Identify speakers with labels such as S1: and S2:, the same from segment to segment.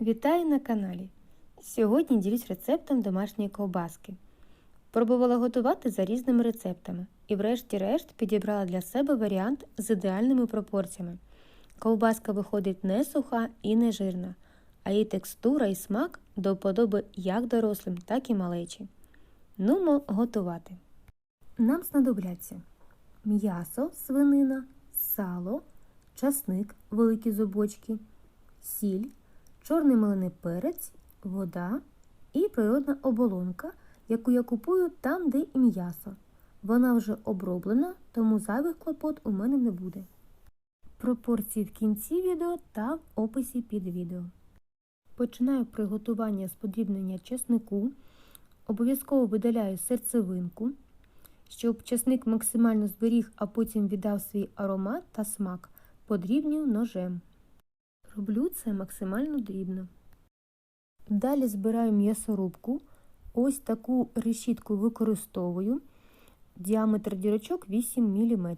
S1: Вітаю на каналі! Сьогодні ділюсь рецептом домашньої ковбаски. Пробувала готувати за різними рецептами і, врешті-решт, підібрала для себе варіант з ідеальними пропорціями. Ковбаска виходить не суха і не жирна, а її текстура і смак до вподоби як дорослим, так і малечі. Нумо готувати. Нам знадобляться м'ясо, свинина, сало, часник, великі зубочки, сіль, чорний мелений перець, вода і природна оболонка, яку я купую там, де і м'ясо. Вона вже оброблена, тому зайвих клопот у мене не буде. Пропорції в кінці відео та в описі під відео. Починаю приготування з подрібнення чеснику. Обов'язково видаляю серцевинку, щоб чесник максимально зберіг, а потім віддав свій аромат та смак, подрібнюю ножем. Роблю це максимально дрібно. Далі збираю м'ясорубку. Ось таку решітку використовую. Діаметр дірочок 8 мм.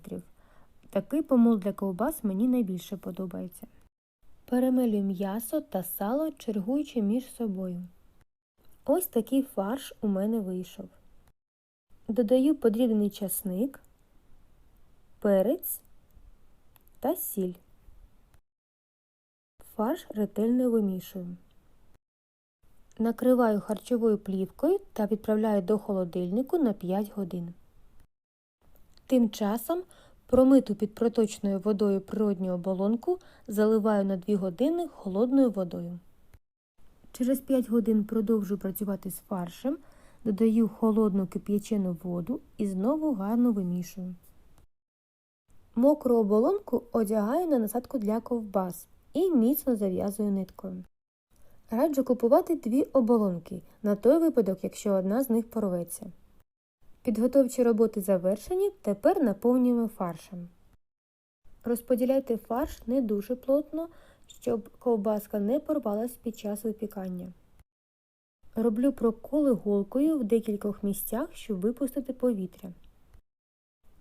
S1: Такий помол для ковбас мені найбільше подобається. Перемелюю м'ясо та сало, чергуючи між собою. Ось такий фарш у мене вийшов. Додаю подрібний часник, перець та сіль. Фарш ретельно вимішую. Накриваю харчовою плівкою та відправляю до холодильнику на 5 годин. Тим часом промиту під проточною водою природню оболонку заливаю на 2 години холодною водою. Через 5 годин продовжую працювати з фаршем, додаю холодну кип'ячену воду і знову гарно вимішую. Мокру оболонку одягаю на насадку для ковбас і міцно зав'язую ниткою. Раджу купувати дві оболонки на той випадок, якщо одна з них порветься. Підготовчі роботи завершені, тепер наповнюємо фаршем. Розподіляйте фарш не дуже плотно, щоб ковбаска не порвалась під час випікання. Роблю проколи голкою в декількох місцях, щоб випустити повітря.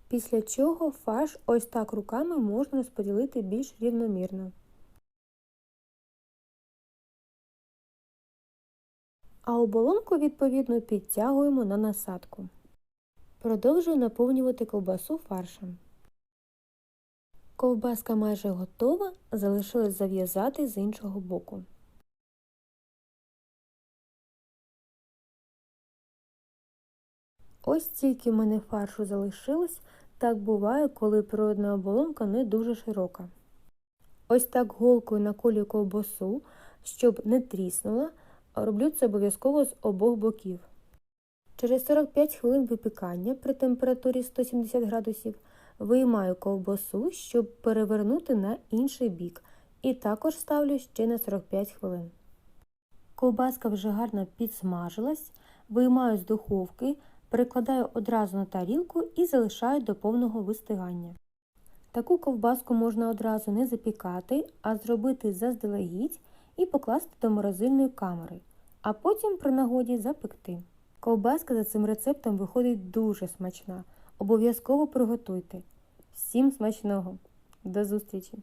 S1: Після чого фарш ось так руками можна розподілити більш рівномірно. А оболонку, відповідно, підтягуємо на насадку. Продовжую наповнювати ковбасу фаршем. Ковбаска майже готова, залишилось зав'язати з іншого боку. Ось тільки в мене фаршу залишилось, так буває, коли природна оболонка не дуже широка. Ось так голкою наколюю ковбасу, щоб не тріснула, роблю це обов'язково з обох боків. Через 45 хвилин випікання при температурі 170 градусів виймаю ковбасу, щоб перевернути на інший бік, і також ставлю ще на 45 хвилин. Ковбаска вже гарно підсмажилась, виймаю з духовки, перекладаю одразу на тарілку і залишаю до повного вистигання. Таку ковбаску можна одразу не запікати, а зробити заздалегідь і покласти до морозильної камери, а потім при нагоді запекти. Ковбаска за цим рецептом виходить дуже смачна. Обов'язково приготуйте. Всім смачного! До зустрічі!